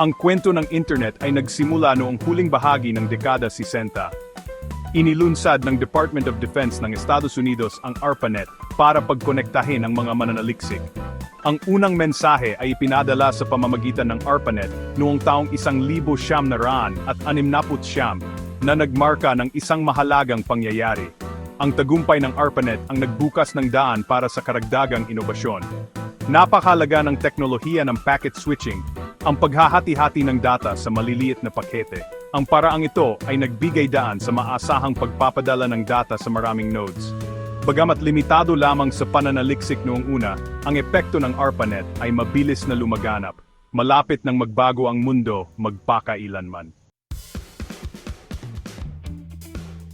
Ang kwento ng internet ay nagsimula noong huling bahagi ng dekada 60. Inilunsad ng Department of Defense ng Estados Unidos ang ARPANET para pagkonektahin ang mga mananaliksik. Ang unang mensahe ay ipinadala sa pamamagitan ng ARPANET noong taong 1900 at 69 na nagmarka ng isang mahalagang pangyayari. Ang tagumpay ng ARPANET ang nagbukas ng daan para sa karagdagang inobasyon. Napakalaga ng teknolohiya ng packet switching, ang paghahati-hati ng data sa maliliit na pakete. Ang paraang ito ay nagbigay daan sa maasahang pagpapadala ng data sa maraming nodes. Bagamat limitado lamang sa pananaliksik noong una, ang epekto ng ARPANET ay mabilis na lumaganap. Malapit nang magbago ang mundo, magpakailanman.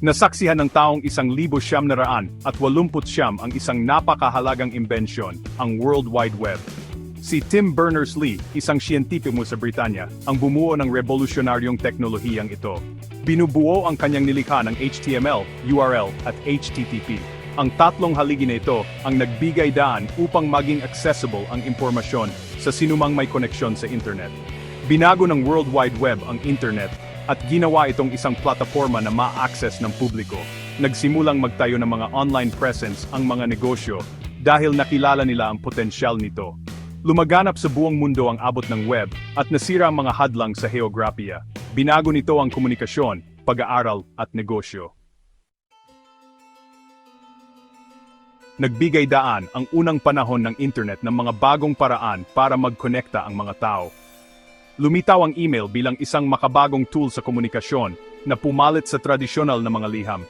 Nasaksihan ng taong isang libo siyam na raan at walumput siyam ang isang napakahalagang imbensyon, ang World Wide Web. Si Tim Berners-Lee, isang siyentipiko sa Britanya, ang bumuo ng revolusyonaryong teknolohiyang ito. Binubuo ang kanyang nilikha ng HTML, URL, at HTTP. Ang tatlong haligi na ito ang nagbigay daan upang maging accessible ang impormasyon sa sinumang may koneksyon sa internet. Binago ng World Wide Web ang internet at ginawa itong isang plataforma na ma-access ng publiko. Nagsimulang magtayo ng mga online presence ang mga negosyo dahil nakilala nila ang potensyal nito. Lumaganap sa buong mundo ang abot ng web at nasira ang mga hadlang sa heograpiya. Binago nito ang komunikasyon, pag-aaral at negosyo. Nagbigay daan ang unang panahon ng internet ng mga bagong paraan para magkonekta ang mga tao. Lumitaw ang email bilang isang makabagong tool sa komunikasyon na pumalit sa tradisyonal na mga liham.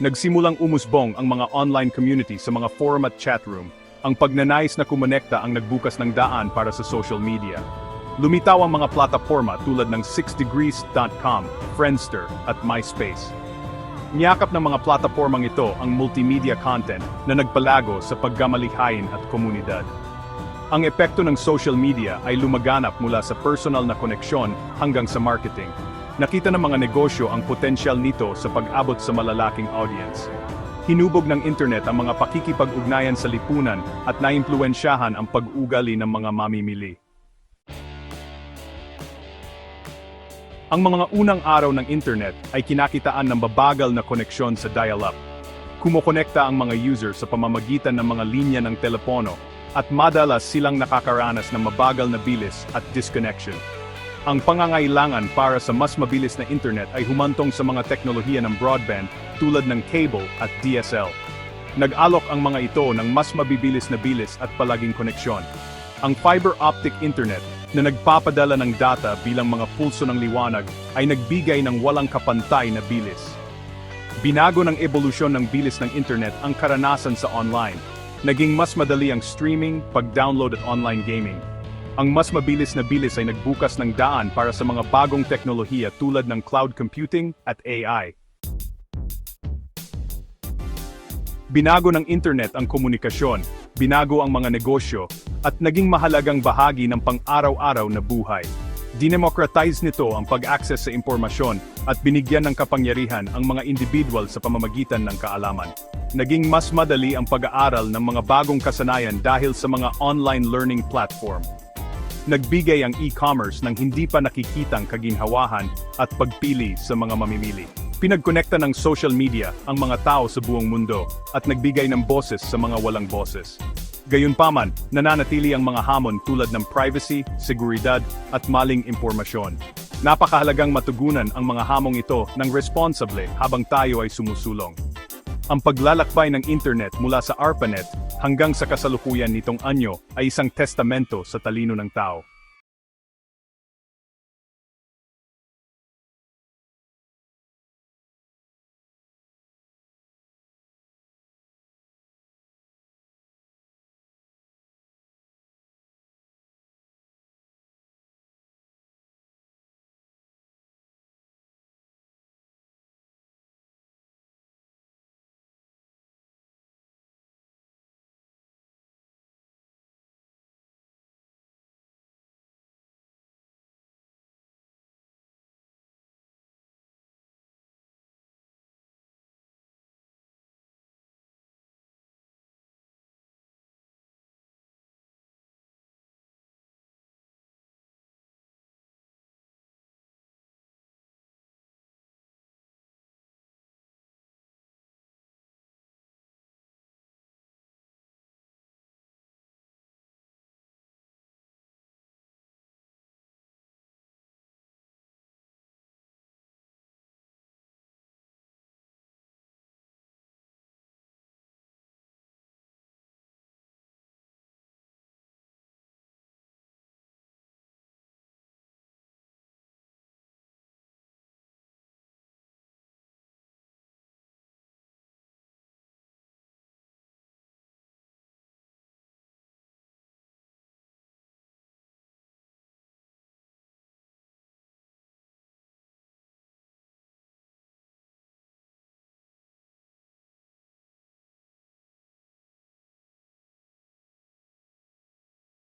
Nagsimulang umusbong ang mga online community sa mga forum at chatroom. Ang pagnanais na kumonekta ang nagbukas ng daan para sa social media. Lumitaw ang mga plataforma tulad ng 6degrees.com, Friendster at MySpace. Niyakap ng mga platapormang ito ang multimedia content na nagpalago sa paggamalihayin at komunidad. Ang epekto ng social media ay lumaganap mula sa personal na koneksyon hanggang sa marketing. Nakita ng mga negosyo ang potensyal nito sa pag-abot sa malalaking audience. Hinubog ng internet ang mga pakikipag-ugnayan sa lipunan at naimpluwensyahan ang pag-ugali ng mga mamimili. Ang mga unang araw ng internet ay kinakitaan ng babagal na koneksyon sa dial-up. Kumokonekta ang mga user sa pamamagitan ng mga linya ng telepono at madalas silang nakakaranas ng mabagal na bilis at disconnection. Ang pangangailangan para sa mas mabilis na internet ay humantong sa mga teknolohiya ng broadband tulad ng cable at DSL. Nag-alok ang mga ito ng mas mabibilis na bilis at palaging koneksyon. Ang fiber optic internet na nagpapadala ng data bilang mga pulso ng liwanag ay nagbigay ng walang kapantay na bilis. Binago ng ebolusyon ng bilis ng internet ang karanasan sa online. Naging mas madali ang streaming, pag-download at online gaming. Ang mas mabilis na bilis ay nagbukas ng daan para sa mga bagong teknolohiya tulad ng cloud computing at AI. Binago ng internet ang komunikasyon, binago ang mga negosyo, at naging mahalagang bahagi ng pang-araw-araw na buhay. Dinemocratize nito ang pag-access sa impormasyon at binigyan ng kapangyarihan ang mga individual sa pamamagitan ng kaalaman. Naging mas madali ang pag-aaral ng mga bagong kasanayan dahil sa mga online learning platform. Nagbigay ang e-commerce ng hindi pa nakikitang kaginhawahan at pagpili sa mga mamimili. Pinagkonekta ng social media ang mga tao sa buong mundo at nagbigay ng boses sa mga walang boses. Gayunpaman, nananatili ang mga hamon tulad ng privacy, seguridad, at maling impormasyon. Napakahalagang matugunan ang mga hamong ito ng responsable habang tayo ay sumusulong. Ang paglalakbay ng internet mula sa ARPANET hanggang sa kasalukuyan nitong anyo ay isang testamento sa talino ng tao.